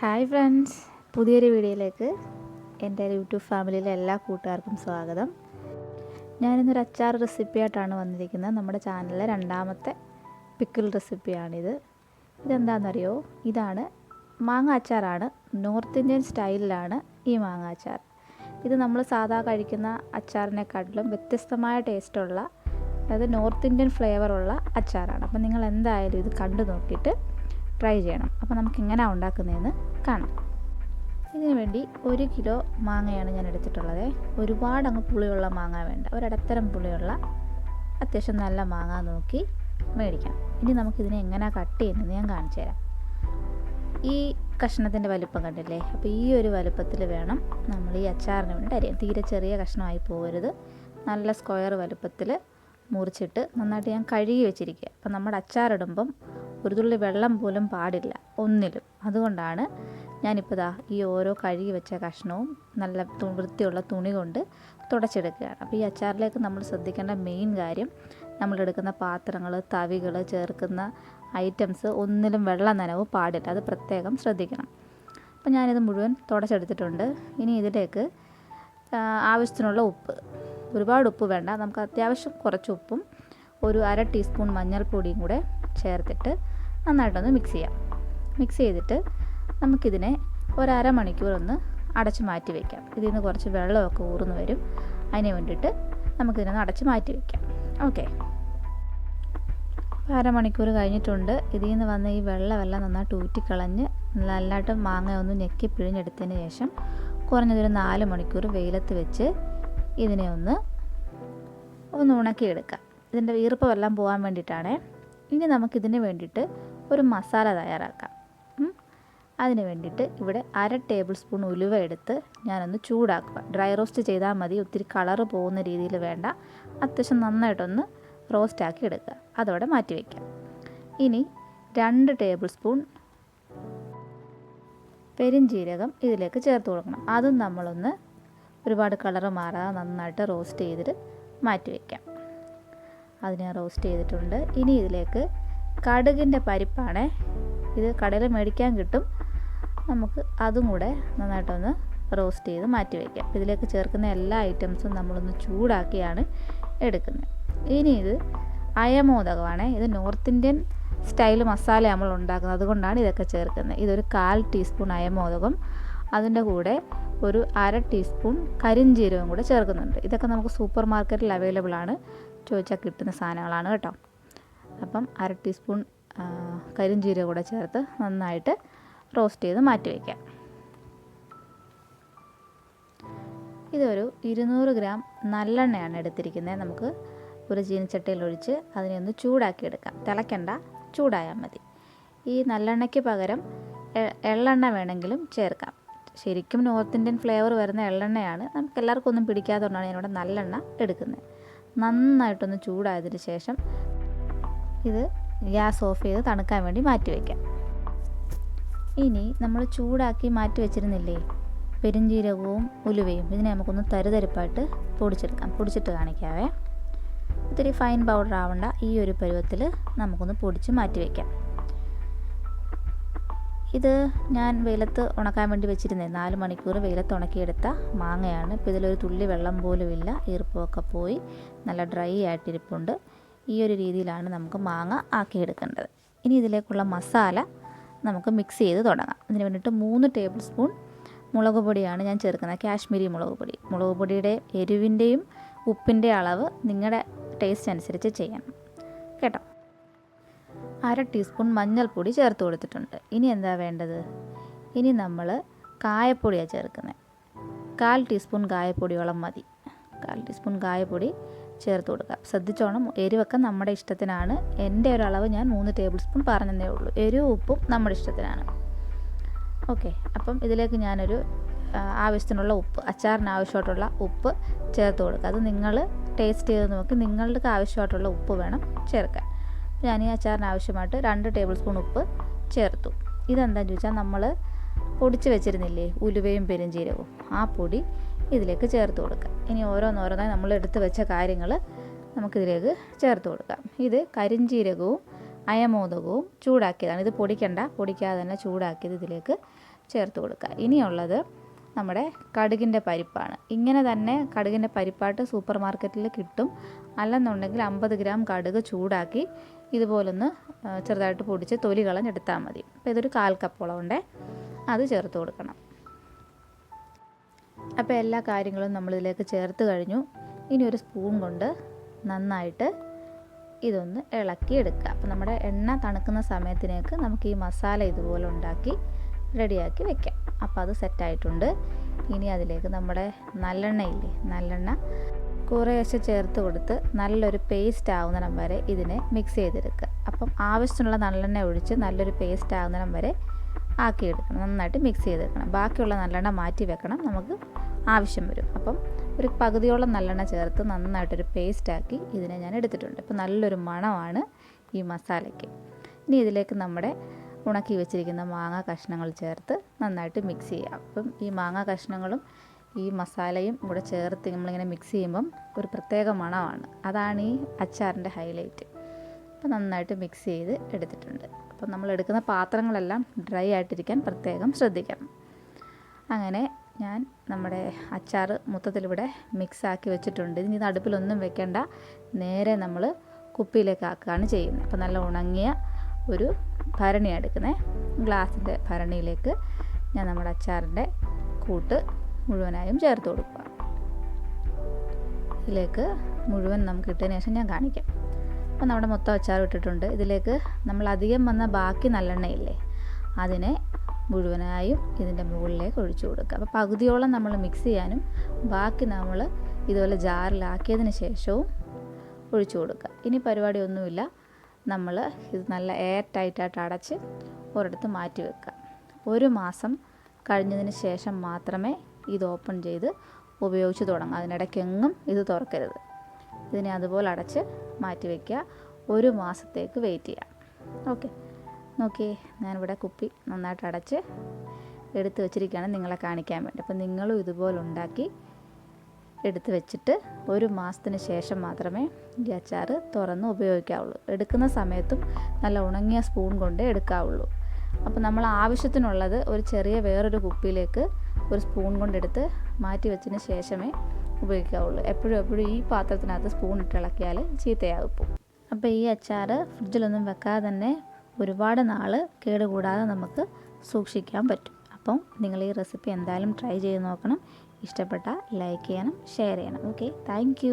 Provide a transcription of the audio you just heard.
Hi friends. പുതിയൊരു വീഡിയോയിലേക്ക് എന്റെ യൂട്യൂബ് ഫാമിലിയിലെ എല്ലാ കൂട്ടുകാർക്കും സ്വാഗതം. ഞാനിന്നൊരു അച്ചാർ റെസിപ്പിയായിട്ടാണ് വന്നിരിക്കുന്നത്. നമ്മുടെ ചാനലിലെ രണ്ടാമത്തെ പിക്കിൾ റെസിപ്പിയാണിത് ഇതെന്താണെന്നറിയോ? ഇതാണ് മാങ്ങ അച്ചാറാണ്. നോർത്ത് ഇന്ത്യൻ സ്റ്റൈലിലാണ് ഈ മാങ്ങ അച്ചാർ. ഇത് നമ്മൾ സാധാ കഴിക്കുന്ന അച്ചാറിനെക്കാട്ടിലും വ്യത്യസ്തമായ ടേസ്റ്റുള്ള അതായത് നോർത്ത് ഇന്ത്യൻ ഫ്ലേവറുള്ള അച്ചാറാണ്. അപ്പം നിങ്ങൾ എന്തായാലും ഇത് കണ്ടു നോക്കിയിട്ട് ട്രൈ ചെയ്യണം. അപ്പോൾ നമുക്ക് എങ്ങനെയാണ് ഉണ്ടാക്കുന്നതെന്ന് കാണാം. ഇതിനു വേണ്ടി ഒരു കിലോ മാങ്ങയാണ് ഞാൻ എടുത്തിട്ടുള്ളത്. ഒരുപാട് അങ്ങ് പുളിയുള്ള മാങ്ങ വേണ്ട. ഒരിടത്തരം പുളിയുള്ള അത്യാവശ്യം നല്ല മാങ്ങ നോക്കി മേടിക്കണം ഇനി നമുക്കിതിനെ എങ്ങനെ കട്ട് ചെയ്യുന്നത് ഞാൻ കാണിച്ചു തരാം. ഈ കഷ്ണത്തിന്റെ വലുപ്പം കണ്ടില്ലേ? അപ്പോൾ ഈ ഒരു വലുപ്പത്തിൽ വേണം നമ്മൾ ഈ അച്ചാറിന് വേണ്ടി അരിയാൻ തീരെ ചെറിയ കഷ്ണമായി പോകരുത്. നല്ല സ്ക്വയർ വലുപ്പത്തിൽ മുറിച്ചിട്ട് നന്നായിട്ട് ഞാൻ കഴുകി വെച്ചിരിക്കുക. അപ്പം നമ്മുടെ അച്ചാറിടുമ്പം ഒരു തുള്ളി വെള്ളം പോലും പാടില്ല ഒന്നിലും. അതുകൊണ്ടാണ് ഞാനിപ്പോൾ ദാ ഈ ഓരോ കഴുകി വെച്ച കഷ്ണവും നല്ല വൃത്തിയുള്ള തുണി കൊണ്ട് തുടച്ചെടുക്കുകയാണ്. അപ്പോൾ ഈ അച്ചാറിലേക്ക് നമ്മൾ ശ്രദ്ധിക്കേണ്ട മെയിൻ കാര്യം നമ്മളെടുക്കുന്ന പാത്രങ്ങൾ തവികൾ ചേർക്കുന്ന ഐറ്റംസ് ഒന്നിലും വെള്ളം നനവ് പാടില്ല. അത് പ്രത്യേകം ശ്രദ്ധിക്കണം. അപ്പോൾ ഞാനിത് മുഴുവൻ തുടച്ചെടുത്തിട്ടുണ്ട്. ഇനി ഇതിലേക്ക് ആവശ്യത്തിനുള്ള ഉപ്പ്. ഒരുപാട് ഉപ്പ് വേണ്ട. നമുക്ക് അത്യാവശ്യം കുറച്ച് ഉപ്പും ഒരു അര ടീസ്പൂൺ മഞ്ഞൾപ്പൊടിയും കൂടെ ചേർത്തിട്ട് നന്നായിട്ടൊന്ന് മിക്സ് ചെയ്യാം. മിക്സ് ചെയ്തിട്ട് നമുക്കിതിനെ ഒരമണിക്കൂർ ഒന്ന് അടച്ച് മാറ്റി വയ്ക്കാം ഇതിൽ നിന്ന് കുറച്ച് വെള്ളമൊക്കെ ഊർന്ന് വരും. അതിന് വേണ്ടിയിട്ട് നമുക്കിതിനെ അടച്ച് മാറ്റി വയ്ക്കാം ഓക്കെ അരമണിക്കൂർ കഴിഞ്ഞിട്ടുണ്ട്. ഇതിൽ നിന്ന് വന്ന ഈ വെള്ളമെല്ലാം നന്നായിട്ട് ഊറ്റിക്കളഞ്ഞ് നല്ലതായിട്ട് മാങ്ങ ഒന്ന് ഞെക്കി പിഴിഞ്ഞെടുത്തതിന് ശേഷം കുറഞ്ഞതൊരു നാല് മണിക്കൂർ വെയിലത്ത് വെച്ച് ഇതിനെ ഒന്ന് ഒന്ന് ഉണക്കിയെടുക്കാം. ഇതിന്റെ ഈർപ്പമെല്ലാം പോകാൻ വേണ്ടിയിട്ടാണ് ഇനി നമുക്കിതിന് വേണ്ടിയിട്ട് ഒരു മസാല തയ്യാറാക്കാം. അതിന് വേണ്ടിയിട്ട് ഇവിടെ അര ടേബിൾ സ്പൂൺ ഉലുവ എടുത്ത് ഞാനൊന്ന് ചൂടാക്കുക. ഡ്രൈ റോസ്റ്റ് ചെയ്താൽ മതി. ഒത്തിരി കളറ് പോകുന്ന രീതിയിൽ വേണ്ട. അത്യാവശ്യം നന്നായിട്ടൊന്ന് റോസ്റ്റാക്കി എടുക്കുക. അതോടെ മാറ്റി വയ്ക്കാം. ഇനി രണ്ട് ടേബിൾ സ്പൂൺ പെരുംജീരകം ഇതിലേക്ക് ചേർത്ത് കൊടുക്കണം. അതും നമ്മളൊന്ന് ഒരുപാട് കളറ് മാറാതെ നന്നായിട്ട് റോസ്റ്റ് ചെയ്തിട്ട് മാറ്റി വയ്ക്കാം. അത് ഞാൻ റോസ്റ്റ് ചെയ്തിട്ടുണ്ട്. ഇനി ഇതിലേക്ക് കടുകിന്റെ പരിപ്പാണ്. ഇത് കടയിൽ മേടിക്കാൻ കിട്ടും. നമുക്ക് അതും കൂടെ നന്നായിട്ടൊന്ന് റോസ്റ്റ് ചെയ്ത് മാറ്റി വയ്ക്കാം. ഇതിലേക്ക് ചേർക്കുന്ന എല്ലാ ഐറ്റംസും നമ്മളൊന്ന് ചൂടാക്കിയാണ് എടുക്കുന്നത്. ഇനി ഇത് അയമോദകമാണ്. ഇത് നോർത്ത് ഇന്ത്യൻ സ്റ്റൈൽ മസാല നമ്മൾ ഉണ്ടാക്കുന്നത്. അതുകൊണ്ടാണ് ഇതൊക്കെ ചേർക്കുന്നത്. ഇതൊരു കാൽ ടീസ്പൂൺ അയമോദകം. അതിന്റെ കൂടെ ഒരു അര ടീസ്പൂൺ കരിഞ്ജീരകം കൂടെ ചേർക്കുന്നുണ്ട്. ഇതൊക്കെ നമുക്ക് സൂപ്പർ മാർക്കറ്റിൽ അവൈലബിൾ ആണ് ചോദിച്ചാൽ കിട്ടുന്ന സാധനങ്ങളാണ് കേട്ടോ. അപ്പം അര ടീസ്പൂൺ കരിഞ്ചീര കൂടെ ചേർത്ത് നന്നായിട്ട് റോസ്റ്റ് ചെയ്ത് മാറ്റി വയ്ക്കാം ഇതൊരു ഇരുന്നൂറ് ഗ്രാം നല്ലെണ്ണയാണ് എടുത്തിരിക്കുന്നത്. നമുക്ക് ഒരു ചീനിച്ചട്ടിയിൽ ഒഴിച്ച് അതിനെ ഒന്ന് ചൂടാക്കി എടുക്കാം. തിളയ്ക്കണ്ട ചൂടായാൽ മതി. ഈ നല്ലെണ്ണയ്ക്ക് പകരം എള്ളെണ്ണ വേണമെങ്കിലും ചേർക്കാം. ശരിക്കും നോർത്ത് ഇന്ത്യൻ ഫ്ലേവർ വരുന്ന എള്ളെണ്ണയാണ്. നമുക്ക് എല്ലാവർക്കും ഒന്നും പിടിക്കാത്തതുകൊണ്ടാണ് ഞാനിവിടെ നല്ലെണ്ണ എടുക്കുന്നത്. നന്നായിട്ടൊന്ന് ചൂടായതിന് ശേഷം ഇത് ഗ്യാസ് ഓഫ് ചെയ്ത് തണുക്കാൻ വേണ്ടി മാറ്റി വയ്ക്കാം. ഇനി നമ്മൾ ചൂടാക്കി മാറ്റി വെച്ചിരുന്നില്ലേ? പെരുംജീരകവും ഉലുവയും ഇതിനെ നമുക്കൊന്ന് തരുതരിപ്പായിട്ട് പൊടിച്ചെടുക്കാം. പൊടിച്ചിട്ട് കാണിക്കാവേ. ഒത്തിരി ഫൈൻ പൗഡർ ആവണ്ട. ഈ ഒരു പരുവത്തിൽ നമുക്കൊന്ന് പൊടിച്ച് മാറ്റി വയ്ക്കാം. ഇത് ഞാൻ വെയിലത്ത് ഉണക്കാൻ വേണ്ടി വെച്ചിരുന്നത് നാല് മണിക്കൂർ വെയിലത്ത് ഉണക്കിയെടുത്ത മാങ്ങയാണ്. ഇപ്പോൾ ഇതിലൊരു തുള്ളി വെള്ളം പോലും ഇല്ല. ഈർപ്പമൊക്കെ പോയി. നല്ല ഡ്രൈ ആയിട്ടിരിപ്പുണ്ട്. ഈ ഒരു രീതിയിലാണ് നമുക്ക് മാങ്ങ ആക്കിയെടുക്കേണ്ടത്. ഇനി ഇതിലേക്കുള്ള മസാല നമുക്ക് മിക്സ് ചെയ്ത് തുടങ്ങാം. അതിന് വേണ്ടിയിട്ട് മൂന്ന് ടേബിൾ സ്പൂൺ മുളക് പൊടിയാണ് ഞാൻ ചേർക്കുന്നത്. കാശ്മീരി മുളക് പൊടി. മുളക് പൊടിയുടെ എരിവിന്റെയും ഉപ്പിന്റെ അളവ് നിങ്ങളുടെ ടേസ്റ്റ് അനുസരിച്ച് ചെയ്യണം. കേട്ടോ? അര ടീസ്പൂൺ മഞ്ഞൾപ്പൊടി ചേർത്ത് കൊടുത്തിട്ടുണ്ട്. ഇനി എന്താ വേണ്ടത്? ഇനി നമ്മൾ കായപ്പൊടിയാണ് ചേർക്കുന്നത് കാൽ ടീസ്പൂൺ കായപ്പൊടിയോളം മതി. കാൽ ടീസ്പൂൺ കായപ്പൊടി ചേർത്ത് കൊടുക്കുക. ശ്രദ്ധിച്ചോണം. എരിവൊക്കെ നമ്മുടെ ഇഷ്ടത്തിനാണ്. എന്റെ ഒരു അളവ് ഞാൻ മൂന്ന് ടേബിൾ സ്പൂൺ പറഞ്ഞതേ ഉള്ളൂ. എരിവും ഉപ്പും നമ്മുടെ ഇഷ്ടത്തിനാണ്. ഓക്കെ. അപ്പം ഇതിലേക്ക് ഞാനൊരു ആവശ്യത്തിനുള്ള ഉപ്പ് അച്ചാറിന് ആവശ്യമായിട്ടുള്ള ഉപ്പ് ചേർത്ത് കൊടുക്കുക. അത് നിങ്ങൾ ടേസ്റ്റ് ചെയ്ത് നോക്കി നിങ്ങൾക്ക് ആവശ്യമായിട്ടുള്ള ഉപ്പ് വേണം ചേർക്കാൻ. ഞാൻ ഈ അച്ചാറിന് ആവശ്യമായിട്ട് രണ്ട് ടേബിൾ സ്പൂൺ ഉപ്പ് ചേർത്തു. ഇതെന്താണെന്ന് ചോദിച്ചാൽ നമ്മൾ പൊടിച്ച് വെച്ചിരുന്നില്ലേ ഉലുവയും പെരുംജീരകവും ആ പൊടി ഇതിലേക്ക് ചേർത്ത് കൊടുക്കുക. ഇനി ഓരോന്നോരോന്നായി നമ്മൾ എടുത്ത് വെച്ച കാര്യങ്ങൾ നമുക്കിതിലേക്ക് ചേർത്ത് കൊടുക്കാം. ഇത് കരിഞ്ജീരകവും അയമോദകവും ചൂടാക്കിയതാണ്. ഇത് പൊടിക്കണ്ട പൊടിക്കാതെ തന്നെ ചൂടാക്കിയത് ഇതിലേക്ക് ചേർത്ത് കൊടുക്കുക. ഇനിയുള്ളത് നമ്മുടെ കടുകിന്റെ പരിപ്പാണ്. ഇങ്ങനെ തന്നെ കടുകിന്റെ പരിപ്പായിട്ട് സൂപ്പർ മാർക്കറ്റിൽ കിട്ടും. അല്ലെന്നുണ്ടെങ്കിൽ അമ്പത് ഗ്രാം കടുക് ചൂടാക്കി ഇതുപോലൊന്ന് ചെറുതായിട്ട് പൊടിച്ച് തൊലി കളഞ്ഞെടുത്താൽ മതി. അപ്പോൾ ഇതൊരു കാൽ കപ്പോളം ഉണ്ടേ അത് ചേർത്ത് കൊടുക്കണം. അപ്പോൾ എല്ലാ കാര്യങ്ങളും നമ്മളിതിലേക്ക് ചേർത്ത് കഴിഞ്ഞു. ഇനി ഒരു സ്പൂൺ കൊണ്ട് നന്നായിട്ട് ഇതൊന്ന് ഇളക്കി എടുക്കുക. അപ്പോൾ നമ്മുടെ എണ്ണ തണുക്കുന്ന സമയത്തിനേക്ക് നമുക്ക് ഈ മസാല ഇതുപോലെ ഉണ്ടാക്കി റെഡിയാക്കി വെക്കാം. അപ്പോൾ അത് സെറ്റായിട്ടുണ്ട്. ഇനി അതിലേക്ക് നമ്മുടെ നല്ലെണ്ണയില്ലേ നല്ലെണ്ണ കുറേശ്ശെ ചേർത്ത് കൊടുത്ത് നല്ലൊരു പേസ്റ്റ് ആവുന്നിടം വരെ ഇതിനെ മിക്സ് ചെയ്തെടുക്കുക. അപ്പം ആവശ്യത്തിനുള്ള നല്ലെണ്ണ ഒഴിച്ച് നല്ലൊരു പേസ്റ്റ് ആവുന്നിടം വരെ ആക്കിയെടുക്കണം. നന്നായിട്ട് മിക്സ് ചെയ്തെടുക്കണം. ബാക്കിയുള്ള നല്ലെണ്ണ മാറ്റി വെക്കണം. നമുക്ക് ആവശ്യം വരും. അപ്പം ഒരു പകുതിയോളം നല്ലെണ്ണ ചേർത്ത് നന്നായിട്ടൊരു പേസ്റ്റാക്കി ഇതിനെ ഞാൻ എടുത്തിട്ടുണ്ട്. ഇപ്പം നല്ലൊരു മണമാണ് ഈ മസാലയ്ക്ക്. ഇനി ഇതിലേക്ക് നമ്മുടെ ഉണക്കി വെച്ചിരിക്കുന്ന മാങ്ങ കഷ്ണങ്ങൾ ചേർത്ത് നന്നായിട്ട് മിക്സ് ചെയ്യുക അപ്പം ഈ മാങ്ങ കഷ്ണങ്ങളും ഈ മസാലയും കൂടെ ചേർത്ത് നമ്മളിങ്ങനെ മിക്സ് ചെയ്യുമ്പം ഒരു പ്രത്യേക മണമാണ്. അതാണ് ഈ അച്ചാറിന്റെ ഹൈലൈറ്റ് അപ്പം നന്നായിട്ട് മിക്സ് ചെയ്ത് എടുത്തിട്ടുണ്ട്. അപ്പം നമ്മൾ എടുക്കുന്ന പാത്രങ്ങളെല്ലാം ഡ്രൈ ആയിട്ടിരിക്കാൻ പ്രത്യേകം ശ്രദ്ധിക്കണം. അങ്ങനെ ഞാൻ നമ്മുടെ അച്ചാർ മൊത്തത്തിലിവിടെ മിക്സാക്കി വെച്ചിട്ടുണ്ട്. ഇനി അടുപ്പിലൊന്നും വെക്കേണ്ട. നേരെ നമ്മൾ കുപ്പിയിലേക്ക് ആക്കുകയാണ് ചെയ്യുന്നത്. അപ്പം നല്ല ഉണങ്ങിയ ഒരു ഭരണിയാണ് എടുക്കുന്നത്. ഗ്ലാസിന്റെ ഭരണിയിലേക്ക് ഞാൻ നമ്മുടെ അച്ചാറിന്റെ കൂട്ട് മുഴുവനായും ചേർത്ത് കൊടുക്കുക. ഇതിലേക്ക് മുഴുവൻ നമുക്ക് ഇട്ടതിന് ശേഷം ഞാൻ കാണിക്കാം. അപ്പോൾ നമ്മുടെ മൊത്തം അച്ചാർ ഇട്ടിട്ടുണ്ട്. ഇതിലേക്ക് നമ്മൾ അധികം വന്ന ബാക്കി നല്ലെണ്ണയില്ലേ അതിനെ മുഴുവനായും ഇതിന്റെ മുകളിലേക്ക് ഒഴിച്ചു കൊടുക്കുക. അപ്പോൾ പകുതിയോളം നമ്മൾ മിക്സ് ചെയ്യാനും ബാക്കി നമ്മൾ ഇതുപോലെ ജാറിലാക്കിയതിന് ശേഷവും ഒഴിച്ചു കൊടുക്കുക. ഇനി പരിപാടി ഒന്നുമില്ല നമ്മൾ ഇത് നല്ല എയർ ടൈറ്റായിട്ട് അടച്ച് ഒരിടത്ത് മാറ്റി വെക്കുക. ഒരു മാസം കഴിഞ്ഞതിന് ശേഷം മാത്രമേ ഇത് ഓപ്പൺ ചെയ്ത് ഉപയോഗിച്ച് തുടങ്ങുക അതിനിടയ്ക്കെങ്ങും ഇത് തുറക്കരുത്. ഇതിനെ അതുപോലെ അടച്ച് മാറ്റി വയ്ക്കുക ഒരു മാസത്തേക്ക് വെയിറ്റ് ചെയ്യാം ഓക്കെ. നോക്കിയേ ഞാനിവിടെ കുപ്പി നന്നായിട്ട് അടച്ച് എടുത്ത് വെച്ചിരിക്കുകയാണ് നിങ്ങളെ കാണിക്കാൻ വേണ്ടി. അപ്പം നിങ്ങളും ഇതുപോലെ ഉണ്ടാക്കി എടുത്ത് വെച്ചിട്ട് ഒരു മാസത്തിന് ശേഷം മാത്രമേ ഈ അച്ചാർ തുറന്ന് ഉപയോഗിക്കാവുള്ളൂ. എടുക്കുന്ന സമയത്തും നല്ല ഉണങ്ങിയ സ്പൂൺ കൊണ്ടേ എടുക്കാവുള്ളൂ. അപ്പോൾ നമ്മൾ ആവശ്യത്തിനുള്ളത് ഒരു ചെറിയ വേറൊരു കുപ്പിയിലേക്ക് ഒരു സ്പൂൺ കൊണ്ടെടുത്ത് മാറ്റി വെച്ചതിന് ശേഷമേ ഉപയോഗിക്കാവുള്ളൂ. എപ്പോഴും എപ്പോഴും ഈ പാത്രത്തിനകത്ത് സ്പൂൺ ഇട്ട് ഇളക്കിയാൽ ചീത്തയാകും അപ്പോൾ ഈ അച്ചാർ ഫ്രിഡ്ജിലൊന്നും വെക്കാതെ തന്നെ ഒരുപാട് നാൾ കേടുകൂടാതെ നമുക്ക് സൂക്ഷിക്കാൻ പറ്റും. അപ്പം നിങ്ങൾ ഈ റെസിപ്പി എന്തായാലും ട്രൈ ചെയ്ത് നോക്കണം. ഇഷ്ടപ്പെട്ടാൽ ലൈക്ക് ചെയ്യണം ഷെയർ ചെയ്യണം. ഓക്കെ. താങ്ക്